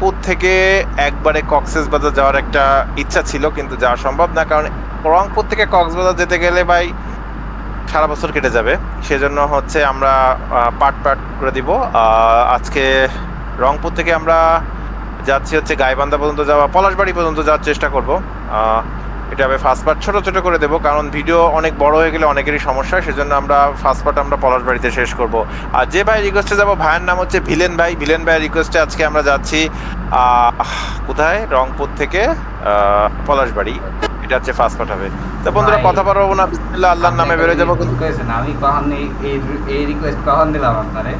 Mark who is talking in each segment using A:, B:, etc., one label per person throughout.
A: পুর থেকে একবারে কক্সেস বাজার যাওয়ার একটা ইচ্ছা ছিল, কিন্তু যাওয়া সম্ভব না, কারণ রংপুর থেকে কক্সবাজার যেতে গেলে ভাই সারা বছর কেটে যাবে। সেজন্য হচ্ছে আমরা পার্ট পার্ট করে দিব। আজকে রংপুর থেকে আমরা যাচ্ছি হচ্ছে গাইবান্ধা পর্যন্ত যাওয়া, পলাশবাড়ি পর্যন্ত যাওয়ার চেষ্টা করব। এটা আমি ফার্স্ট পার্ট ছোট ছোট করে দেবো কারণ ভিডিও অনেক বড় হয়ে গেলে অনেকেরই সমস্যা সেজন্য আমরা ফার্স্ট পার্ট আমরা পলাশবাড়িতে শেষ করব। আর যে ভাই রিকোয়েস্টে যাব ভাইয়ের নাম হচ্ছে ভিলেন ভাই। ভিলেন ভাই রিকোয়েস্টে আজকে আমরা যাচ্ছি কোথায়? রংপুর থেকে পলাশবাড়ি এটা হচ্ছে ফার্স্ট পার্ট হবে। তো বন্ধুরা কথা পারব না বিসমিল্লাহ আল্লাহর নামে বেরোয় যাব কিন্তু।
B: আমি কখন এই রিকোয়েস্ট কখন দিলাম আপনারে?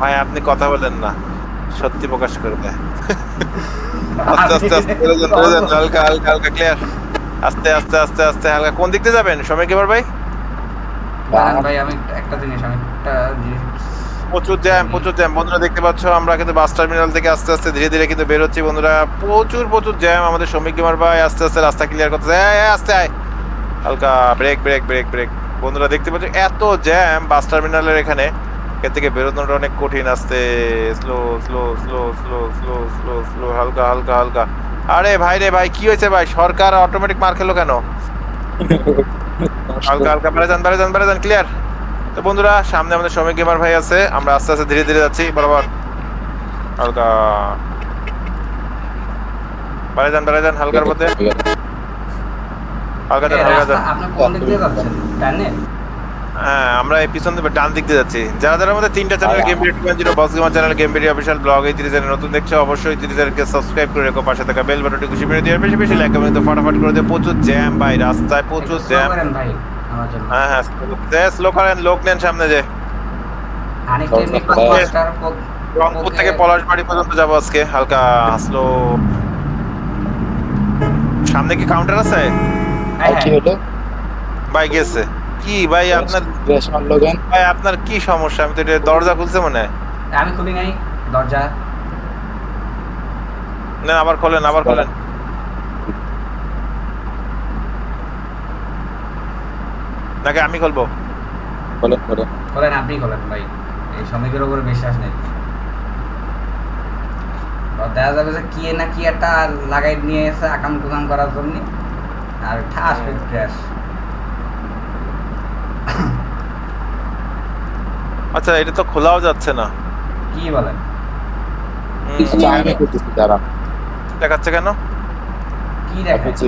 A: ভাই আপনি কথা বলেন না সত্যি প্রকাশ করে দেয় আস্তে আস্তে আস্তে হালকা হালকা হালকা ক্লিয়ার আস্তে আস্তে আস্তে আস্তে হালকা। কোন দিক দিয়ে যাবেন? সময় কেবার ভাই?
B: ভাই আমি একটা জিনিস আমি একটা
A: প্রচুর জ্যাম প্রচুর জ্যাম। বন্ধুরা দেখতে পাচ্ছ আমরা কিন্তু বাস টার্মিনাল থেকে আস্তে আস্তে ধীরে ধীরে কিন্তু বেরোচ্ছি বন্ধুরা। প্রচুর প্রচুর জ্যাম আমাদের শ্রমিক কুমার ভাই। আস্তে আস্তে রাস্তা ক্লিয়ার করতেছে। আস্তে আয়। হালকা ব্রেক ব্রেক ব্রেক ব্রেক বন্ধুরা দেখতে পাচ্ছ এত জ্যাম বাস টার্মিনালের এখানে। এর থেকে বেরোনোটা অনেক কঠিন আস্তে slow slow slow slow slow slow slow হালকা হালকা হালকা। আরে ভাই রে ভাই কি হয়েছে ভাই? সরকার অটোমেটিক মার খেলো কেন? হালকা হালকা বেড়ে যান বেড়ে যান বেড়ে যান ক্লিয়ার তো বন্ধুরা সামনে আমাদের শ্রমিক গেমার ভাই আছে আমরা আস্তে আস্তে ধীরে ধীরে যাচ্ছি বরাবর। হালকা বেড়ে যান বেড়ে যান হালকার মধ্যে হালকা যান হালকা যান। হ্যাঁ আমরা এই পিছন থেকে ডান দিক দিয়ে যাচ্ছি। যারা যারা আমাদের তিনটা channel game video two zero box gamer channel game video official blog এই তিরিশ নতুন দেখছ অবশ্যই সাবস্ক্রাইব করে রেখো পাশে থাকা বেল বাটনটি খুশি মেরে দিয়ে বেশি বেশি লাইক কমেন্ট ফটাফট করে দিয়ে প্রচুর জ্যাম ভাই রাস্তায় প্রচুর জ্যাম
B: করেন ভাই আমার জন্য।
A: হ্যাঁ হ্যাঁ স্লো করেন। লোক নেন সামনে যে।
C: করে।
B: মাস্টার
A: রংপুর থেকে পলাশবাড়ি পর্যন্ত যাব আজকে হালকা আসলো সামনে কি কাউন্টার আছে?
B: হ্যাঁ
A: ভাই গেছে। কি ভাই আপনার
C: বেশ মারলো কেন
A: ভাই আপনার কি সমস্যা? আমি তো এটা দরজা খুলছে মনে
B: আমি খুলি নাই দরজা।
A: না আবার খোলেন আবার খোলেন। নাকি আমি খুলবো?
C: বলে বলে
B: খোলেন আপনি খোলেন ভাই। এই শ্রমিকের উপরে বিশ্বাস নেই। তো দেখা যাবে যে কি না কি একটা লাগাই নিয়ে এসে আকাম কুকাম করার জন্য। আর ঠাস ক্র্যাশ
A: আচ্ছা এটা তো খোলাও যাচ্ছে না।
B: কি বলেন?
A: দেখাচ্ছে কেন?
B: কি দেখেন
C: করছি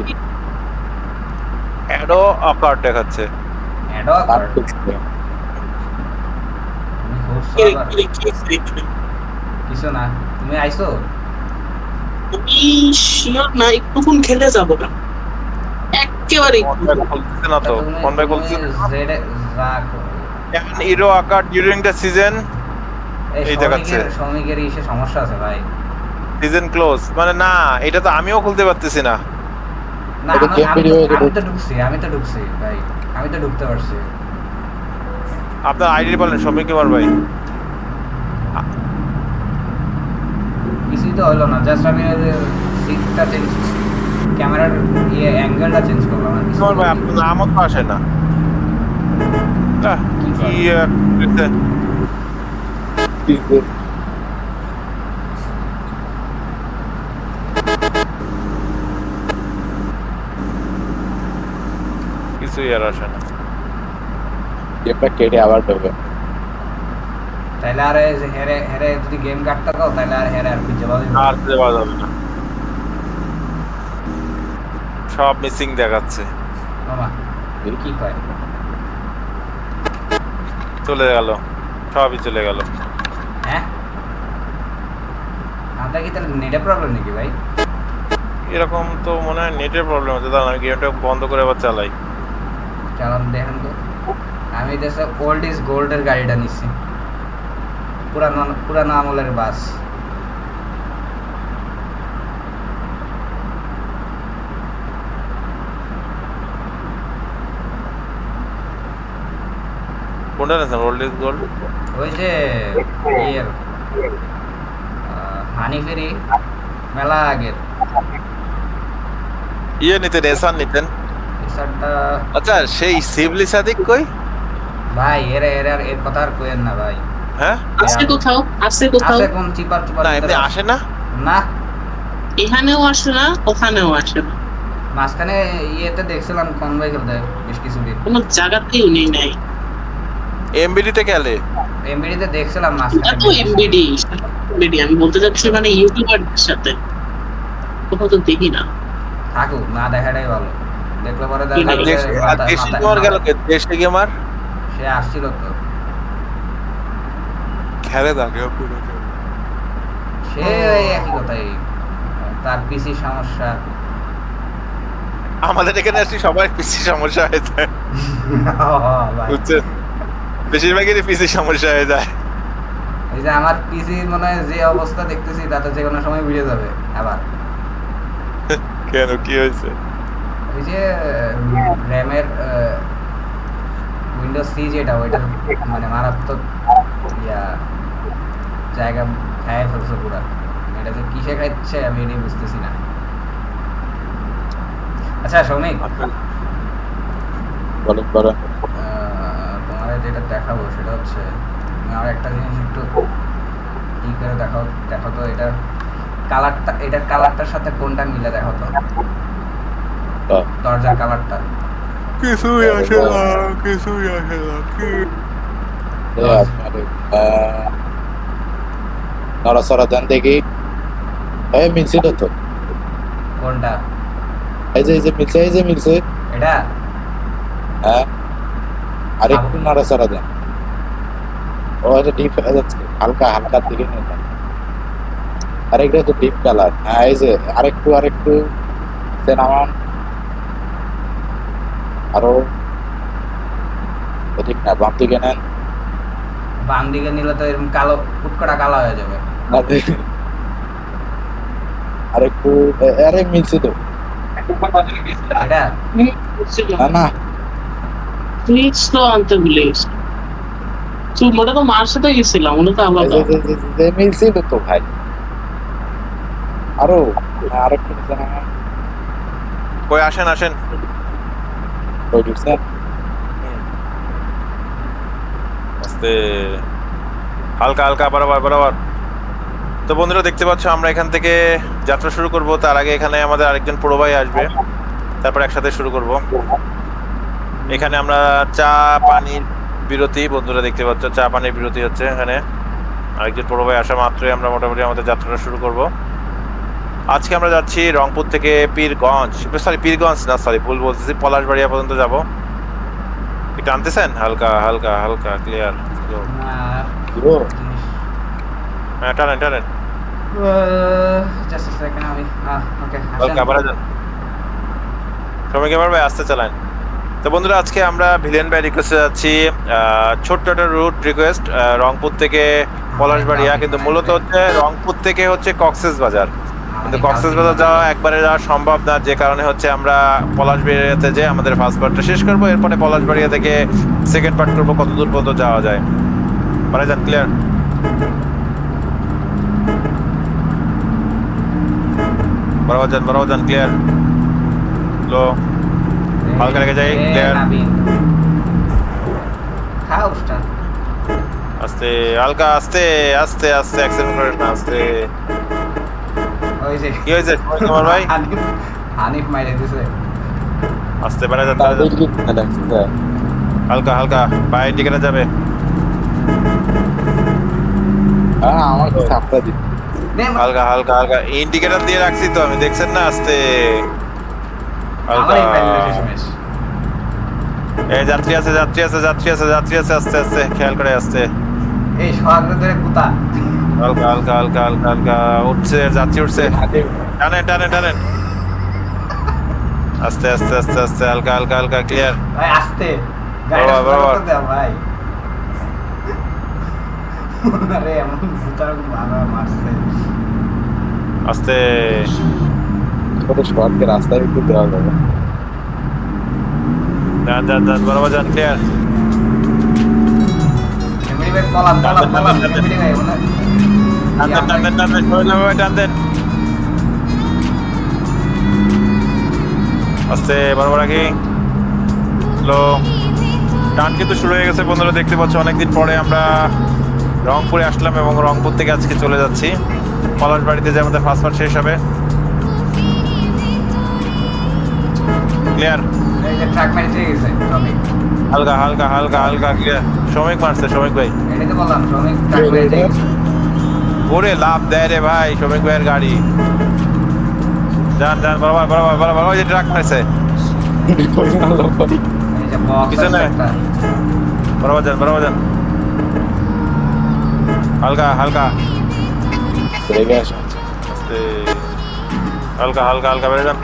A: অ্যাডো আকার দেখাচ্ছে।
B: তুমি কিছু না। তুমি আইছো?
D: আমি শিওর না একটুক্ষণ খেলে যাব না। একেবারে
A: না তো। ফোন
B: তুমি রাখো।
A: ইরো আকার ডিউরিং দ্য সিজন
B: এই
A: এই দেখাচ্ছে।
B: শ্রমিকের ইসে সমস্যা আছে ভাই।
A: সিজন ক্লোজ মানে না এটা তো আমিও খুলতে পারতেছি না।
B: না আমি- তো-
C: ঢুকছে।
B: ঢুকছি আমি তো ঢুকছি ভাই। আমি তো ঢুকতে পারছি।
A: আপনার আইডি বলেন শ্রমিক কুমার ভাই।
B: কিছুই তো হলো না জাস্ট আমি সিটটা চেঞ্জ ক্যামেরার ইয়ে অ্যাঙ্গেলটা চেঞ্জ করলাম আর কিছু
A: ভাই আপনার নামও তো আসে না। কিছুই আর আসে না
C: গেমটা কেটে আবার ঢোকে
B: তাইলে আর হেরে হেরে যদি গেম কাটতে দাও তাহলে আর হেরে আর খুঁজে পাওয়া যাবে না।
A: আর খুঁজে পাওয়া যাবে না। সব মিসিং দেখাচ্ছে।
B: মামা কি কয়?
A: চলে গেল সবই চলে গেল।
B: হ্যাঁ? আপনার কি তাহলে নেটে প্রবলেম নাকি ভাই?
A: এরকম তো মনে হয় নেটের প্রবলেম আছে দাঁড়ান আমি গেমটা বন্ধ করে আবার চালাই।
B: চালান দেখেন তো। আমি দেশে ওল্ড ইজ গোল্ডের গাড়িটা নিচ্ছি। পুরানো পুরানো আমলের বাস।
A: কোনটা নেছেন ওল্ড ইজ গোল্ড
B: ওই যে ইয়ের হানিফেরি মেলা আগের
A: ইয়ে নিতেন এসান নিতেন আচ্ছা সেই শিবলি সাদিক কই
B: ভাই এর এর এর কথা আর কইেন না ভাই
A: হ্যাঁ
D: আছে কোথাও আছে কোথাও
B: আছে কোন চিপার চিপার
A: না এমনি আসে না
B: না
D: এখানেও আসে না ওখানেও আসে না
B: মাঝখানে ইয়েতে দেখছিলাম কনভয় খেলতে বেশ কিছুদিন
D: কোনো জায়গাতেই উনি নাই
A: এমবিডিতে গেলে
B: এমবিডিতে দেখছিলাম মাঝখানে।
D: এমবিডি এমবিডি আমি বলতে চাচ্ছি মানে ইউটিউবারদের সাথে। কোথাও তো দেখি না।
B: থাকুক না দেখাটাই ভালো। দেখলে পরে
A: দেশে- গেমার গেল কে? দেশি গেমার?
B: সে আসছিল তো।
A: খেলে থাকে
B: সে ওই একই কথাই। তার পিসি সমস্যা।
A: আমাদের এখানে আসি সবার পিসি সমস্যা
B: হয়েছে।
A: বুঝছেন? বেশিরভাগই পিসি সমস্যা হয়ে যায়।
B: এই যে আমার পিসি মনে হয় যে অবস্থা দেখতেছি তাতে যে কোনো সময় ভিড়ে যাবে আবার।
A: কেন কি হয়েছে?
B: ওই যে র্যামের উইন্ডোজ সি যেটা ওইটার মানে মারাত্মক ইয়া জায়গা খায় ফেলছে পুরা। এটা যে কিসে খাচ্ছে আমি এটাই বুঝতেছি না। আচ্ছা সৌমিক।
C: বলেন
B: আহ, তোমার যেটা দেখাবো সেটা হচ্ছে আর একটা জিনিস একটু ই করে দেখো দেখো তো এটা কালারটা এটার কালারটার সাথে কোনটা মিলে দেখো তো? দরজার কালারটা
A: কিছুই আসে না কিছুই আসে না কি?
C: এই আপনার, আহ, নড়াচড়া দেন দেখি। এই মিলছিল তো।
B: কোনটা?
C: এই যে এই যে মিলছে এই যে মিলছে।
B: এটা?
C: হ্যাঁ। আর একটু নড়াচড়া দেন। ও এটা ডিপ হয়ে যাচ্ছে হালকা হালকার দিকে নিয়ে যান। আরেকটা তো ডিপ কালার হ্যাঁ এই যে আরেকটু আরেকটু নামান আরও। এদিক না বাম দিকে নেন।
B: বাম দিকে নিলে তো এরকম কালো ফুটকটা কালো হয়ে যাবে।
C: আরেকটু আরে মিলছে তো। না না।
D: প্লিজ তো আনতে ভুলে গেছি। তো মার সাথে গেছিলাম ওটা তো আলাদা।
C: মিলছিল তো ভাই। আরও আরেকটু নিচে নামান
A: কই আসেন আসেন।
C: ঢুকছেন?
A: আস্তে। হালকা হালকা বরাবর বরাবর তো বন্ধুরা দেখতে পাচ্ছ আমরা এখান থেকে যাত্রা শুরু করব। তার আগে এখানে আমাদের আরেকজন পুরো ভাই আসবে। তারপর একসাথে শুরু করব। এখানে আমরা চা পানির বিরতি বন্ধুরা দেখতে পাচ্ছ চা পানির বিরতি হচ্ছে এখানে। আরেকজন পুরো ভাই আসা মাত্রই আমরা মোটামুটি আমাদের যাত্রাটা শুরু করব। আজকে আমরা যাচ্ছি রংপুর থেকে পীরগঞ্জ। সরি পীরগঞ্জ না সরি ভুল বলতেছি পলাশবাড়িয়া পর্যন্ত যাব। একটু আনতেছেন? হালকা হালকা হালকা ক্লিয়ার হ্যাঁ টানেন টানেন। যান। সবাইকে পারবে আস্তে চালান। তো বন্ধুরা আজকে আমরা ভিলেন বাই রিকোয়েস্টে যাচ্ছি। ছোট্ট একটা রুট রিকোয়েস্ট রংপুর থেকে পলাশবাড়িয়া কিন্তু মূলত হচ্ছে রংপুর থেকে হচ্ছে কক্সেস বাজার। কিন্তু কক্সেস বাজার যাওয়া একবারে যাওয়া সম্ভব না যে কারণে হচ্ছে আমরা পলাশবাড়িয়াতে যে আমাদের ফার্স্ট পার্টটা শেষ করব এরপরে পলাশবাড়িয়া থেকে সেকেন্ড পার্ট করব কত দূর পর্যন্ত যাওয়া যায়। মানে যান ক্লিয়ার বরাবর যান বরাবর যান ক্লিয়ার লো হালকা রেখে যাই, clear.
B: খাও স্টার
A: আস্তে হালকা আস্তে আস্তে আস্তে অ্যাক্সিডেন্ট করেন না আস্তে। কি হয়েছে? তোমার ভাই?
B: হানিফ হানিফ মাইরে দিছে।
A: আস্তে বেড়া যান হালকা হালকা বাইরের দিকে না যাবে।
C: হ্যাঁ আমার
A: হালকা হালকা হালকা ইন্ডিকেটর দিয়ে রাখছি তো আমি দেখছেন না আস্তে হালকা
B: আমারই মাইরে দিছে শেষমেশ।
A: এই যাত্রী আছে যাত্রী আছে যাত্রী আছে যাত্রী আছে আস্তে আস্তে খেয়াল করে আস্তে।
B: এই সোহাগরে ধরে কুতা।
A: হালকা হালকা হালকা হালকা হালকা উঠছে যাত্রী উঠছে। টানেন টানেন টানেন। আস্তে আস্তে আস্তে আস্তে হালকা হালকা হালকা ক্লিয়ার
B: ভাই আসতে।
A: বাবা, বাবা।
B: ভাই। আরে এমন মারছে।
A: আস্তে।
C: ছোট শর্টকে রাস্তায় একটু দেওয়া যাবে
A: যান যান যান বরাবর যান ক্লিয়ার আস্তে বরাবর রাখি টান কিন্তু শুরু হয়ে গেছে বন্ধুরা দেখতে পাচ্ছ অনেকদিন পরে আমরা রংপুরে আসলাম এবং রংপুর থেকে আজকে চলে যাচ্ছি। পলাশ বাড়িতে যে আমাদের ফার্স্ট পার্ট শেষ হবে। ক্লিয়ার
B: এই যে ট্রাক মেরে দিয়ে গেছে শ্রমিক।
A: হালকা হালকা হালকা হালকা ক্লিয়ার শ্রমিক মারছে শ্রমিক ভাই।
B: এটাই তো বললাম শ্রমিক ট্রাক মেরে দিয়ে গেছে।
A: ওরে লাভ দেয় রে ভাই শ্রমিক ভাইয়ের গাড়ি। যান যান বরাবর বরাবর বরাবর। ওই যে ট্রাক মারছে। পিছনে। বরাবর যান বরাবর যান। হালকা হালকা। হালকা হালকা হালকা বেড়ে যান।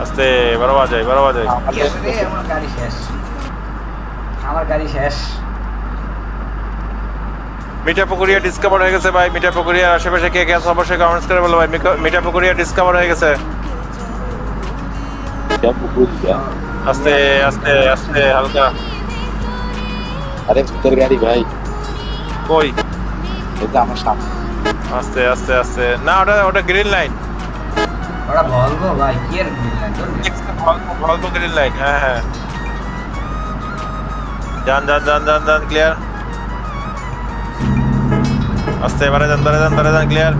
A: আস্তে বরাবর যাই বরাবর যাই
B: আমার গাড়ি শেষ। আমার গাড়ি শেষ।
A: মিঠা পুকুরিয়া ডিসকভার হয়ে গেছে ভাই মিঠা পুকুরিয়ার আশেপাশে কে কে আছে অবশ্যই কমেন্টস করে বলো ভাই। মিঠা পুকুরিয়া ডিসকভার হয়ে গেছে। আস্তে আস্তে আস্তে হালকা।
C: আরে ভূতের গাড়ি ভাই।
A: কই?
C: এটা আমার সামনে।
A: আস্তে আস্তে আস্তে। না ওটা ওটা গ্রিন লাইন
B: ওরা বলব ভাই কি আর
A: অল্প গ্রিন লাইন হ্যাঁ হ্যাঁ যান যান যান যান যান ক্লিয়ার আস্তে এবারে যান বারে যান বারে যান ক্লিয়ার.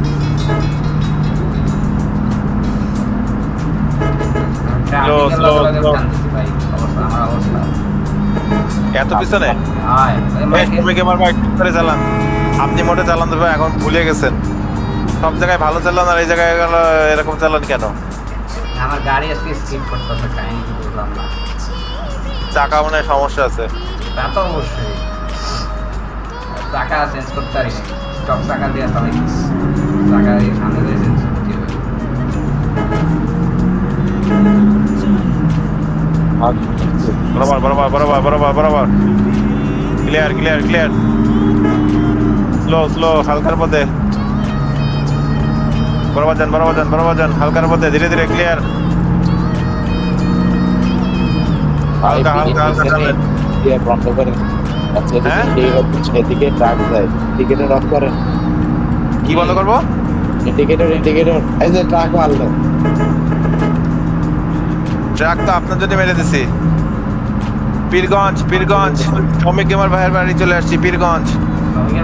A: এত পিছনে তুমি আমার চালান আপনি মোটে চালান দেবে এখন ভুলে গেছেন সব জায়গায় ভালো চালান আর এই জায়গায় এরকম চালান কেন
B: আমার গাড়ি আজকে স্কিপ করতেছে কাহিনী বুঝলাম না।
A: চাকা মনে সমস্যা আছে।
B: তা তো অবশ্যই। চাকা চেঞ্জ করতে পারি স্টক চাকা দিয়ে চালাই চাকা এই সামনে দিয়ে চেঞ্জ করতে হবে।
A: বরাবর বরাবর বরাবর বরাবর বরাবর। Clear clear clear slow slow হালকার পথে। বরাবর যান বরাবর যান বরাবর যান হালকার পথে ধীরে ধীরে ক্লিয়ার হালকা হালকা হালকা
C: বন্ধ করেন। আচ্ছা এদিকে-
A: হ্যাঁ?
C: ট্রাক যায়। অফ করেন।
A: কি বন্ধ করব?
C: ইন্ডিকেটর ইন্ডিকেটর এই যে ট্রাক মারলো।
A: ট্রাক তো আপনার জন্য মেরে দিছি। পীরগঞ্জ পীরগঞ্জ। শ্রমিক আমার ভাইয়ের বাড়ি চলে আসছি পীরগঞ্জ।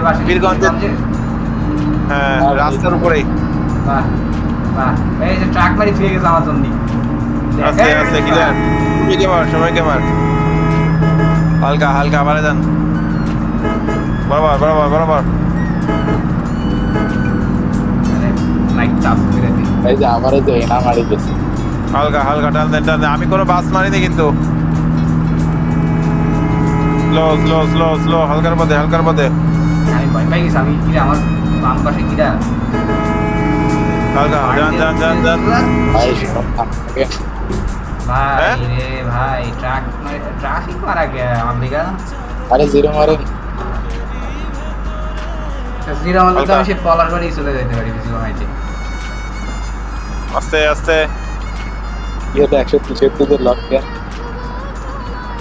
B: বাসা
A: বীরগঞ্জে- হ্যাঁ রাস্তার উপরেই।
B: বাহ বাহ এই যে ট্রাক মারি ফিরে গেছে আমার জন্য।
A: আস্তে শ্রমিক আমার হালকা হালকা বাড়ে যান বরাবর বরাবর বরাবর।
C: এই যে আমার যে এনা মারি গেছে।
A: হালকা হালকা টান দেন টান আমি কোনো বাস মারিনি কিন্তু। স্লো স্লো স্লো স্লো হালকার পথে হালকার পথে
B: আমি ভয় পাই গেছি আমি কিরা আমার বাম পাশে কিরা
A: হালকা যান যান যান যান
C: ভাই সব
B: ভাই
A: হ্যাঁ?
B: রে ভাই ট্রাক ট্রাফিক মারা গিয়া আমার
C: আরে জিরো মারেন
B: জিরো আমাদের তো আমি সে পলার বাড়ি চলে যেতে পারি জিরো হাইটে
A: আস্তে আস্তে।
C: কি হলো একশো লক কেন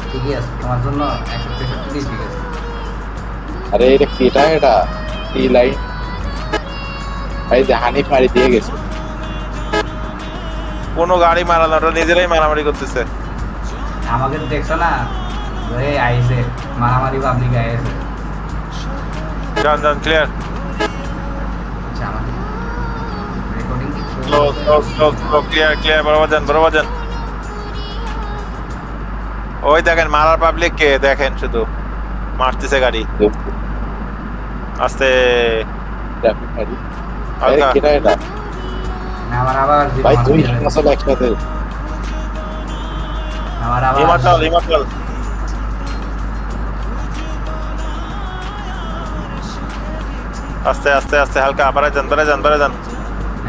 B: ঠিকই আছে তোমার জন্য একশো তেষট্টি ঠিক আছে।
C: আরে এটা কেটা এটা? টি লাইন এই যে হানিফ মারি দিয়ে গেছে।
A: কোনো গাড়ি মারানো ওটা নিজেরাই মারামারি করতেছে।
B: আমাকে দেখছ না? ওই আইসে মারামারি পাবলিক আইসে
A: যান যান ক্লিয়ার বরাবর যান বরাবর যান। ওই দেখেন মারার পাবলিক কে? দেখেন শুধু। মারতেছে গাড়ি। আস্তে।
C: ট্রাফিক মারি
A: হালকা
C: এটা
B: আমার আবার জিরো
C: ভাই দুই
B: মারা গেছে।
C: আসলে একসাথে
B: আমার আবার
A: হিমাচল হিমাচল আস্তে আস্তে আস্তে হালকা বাড়ায় যান বাড়ায় যান বাড়ায় যান।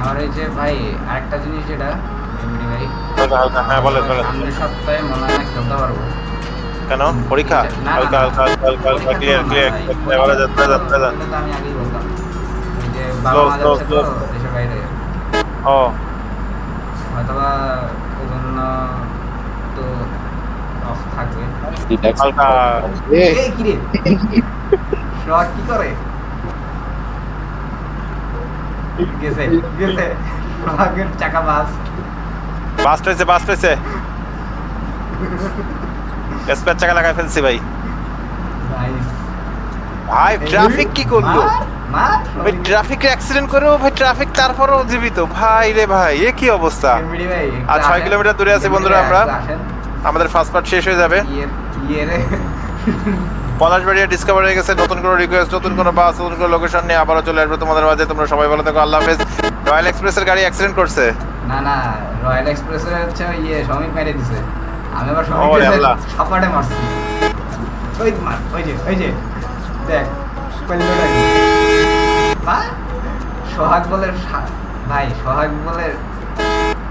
B: আমার এই যে ভাই আরেকটা জিনিস যেটা এমনি ভাই
A: হালকা হালকা হ্যাঁ বলেন বলেন।
B: সামনের সপ্তাহে মনে হয় খেলতে পারব।
A: কেন? পরীক্ষা? হালকা। হালকা হালকা হালকা হালকা ক্লিয়ার ক্লিয়ার। বাড়ায় যান বাড়ায় যান বাড়ায় যান।
B: আমি আগেই বলতাম। এই যে বাবা
A: Slow,
B: মা
A: slow,
B: যাচ্ছে তো
A: slow.
B: দেশের বাইরে।
A: ও।
B: হয়তোবা ওই জন্য তো অফ থাকবে।
A: হালকা।
C: এ
B: এই কি রে শর্ট কি করে? গেছে গেছে। চাকা বাস।
A: বাস্ট হয়েছে স্পেয়ার চাকা লাগাই ফেলছি ভাই। ভাই ট্রাফিক কি করল? ভাই ট্রাফিক অ্যাক্সিডেন্ট করেও ভাই ট্রাফিক তারপরেও জীবিত। ভাই রে ভাই এ কি অবস্থা? আর ছয়। কিলোমিটার দূরে আছি বন্ধুরা আমরা। আমাদের ফার্স্ট পার্ট শেষ হয়ে যাবে।
B: ইয়ে- ইয়ে।
A: পলাশবাড়িয়া ডিসকভার হয়ে গেছে নতুন কোনো রিকোয়েস্ট নতুন কোনো বাস নতুন কোনো লোকেশন নিয়ে আবারও চলে আসবে তোমাদের মাঝে। তোমরা সবাই ভালো থাকো আল্লাহ হাফেজ। রয়্যাল এক্সপ্রেসের গাড়ি অ্যাক্সিডেন্ট করছে।
B: না না রয়্যাল এক্সপ্রেসের হচ্ছে ইয়ে শ্রমিক মেরে দিছে। আমি আবার
A: আল্লাহ।
B: সাপাটে মারছি। ওই মার ওই যে ওই যে দেখ সোহাগ বলে সা- ভাই সোহাগ বলে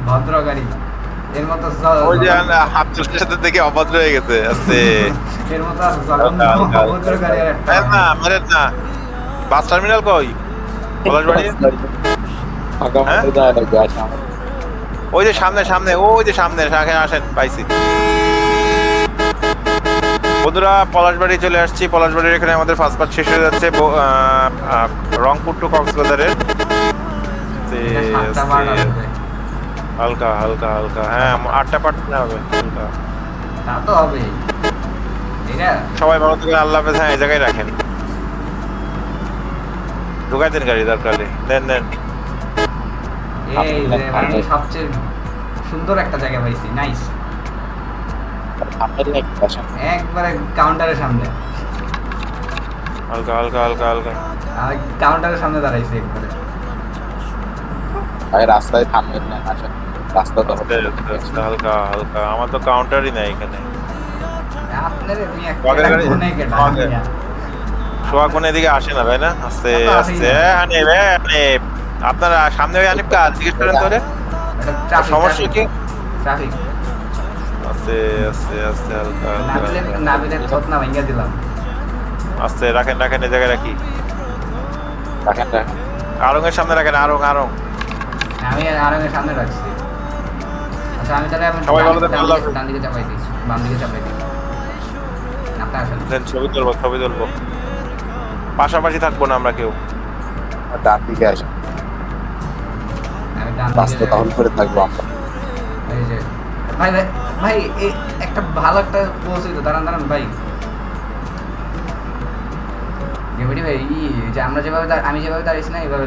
B: ভদ্র গাড়ি। এর মতো
A: ওই যে সাথে দেখে অভদ্র হয়ে গেছে আস্তে
B: এর মতো জঘন্য একটা
A: মেরেন না মেরেন না। বাস টার্মিনাল কই? পলাশবাড়ি? হ্যাঁ? ওই যে সামনে সামনে ওই যে সামনে সামনে আসেন পাইছি। বন্ধুরা পলাশবাড়ি চলে আসছি। পলাশবাড়ির এখানে আমাদের ফার্স্ট পার্ট শেষ হয়ে যাচ্ছে। রংপুর টু কক্সবাজারের হালকা হালকা হালকা। হ্যাঁ আটটা পার্ট হবে হালকা।
B: তা তো হবে।
A: সবাই ভালো থাকবেন আল্লাহ হাফেজ। হ্যাঁ এই জায়গায় রাখেন। ঢুকাই দেন গাড়ি দরকার
B: যে মানে সবচেয়ে সুন্দর একটা জায়গা পাইছি। নাইস একবারে কাউন্টারের সামনে।
A: হালকা হালকা হালকা হালকা।
B: কাউন্টারের সামনে দাঁড়াইছি একবারে।
C: ভাই রাস্তায় সামনের লাইন আসেন রাস্তা তো
A: আস্তে, আস্তে, আস্তে, হালকা হালকা। আমার তো কাউন্টারই নাই এখানে। কোন এদিকে আসে না ভাই না? আস্তে আস্তে হানিফ হানিফ। আপনারা সামনে ওই হানিফ কার জিজ্ঞেস করেন তোরে সমস্যা কি?
B: ট্রাফিক
A: আস্তে আস্তে আস্তে হালকা
B: নাবিলের থতনা দিলাম।
A: আস্তে রাখেন রাখেন এই জায়গায় রাখি
C: রাখেন রাখেন।
A: আরং এর সামনে রাখেন আরং আরং
B: আমি আরঙের সামনে রাখছি। আচ্ছা আমি তাহলে আমি
A: সবাই ভালো
B: ডান-
A: আল্লাহ
B: ডান দিকে চাপাই দিই বাম দিকে চাপাই দিই আপনি আসেন।
A: দেন ছবি তুলবো ছবি তুলবো। পাশাপাশি থাকব না আমরা কেউ।
C: আর ডান দিকে আসেন। রাস্তা করে থাকব আমরা।
B: এই যে ভাই ভাই ভাই একটা ভালো একটা পৌঁছে দাঁড়ান দাঁড়ান, ভাই। ভাই যে আমরা যেভাবে আমি যেভাবে দাঁড়িয়েছি না, এইভাবে দাঁড়ান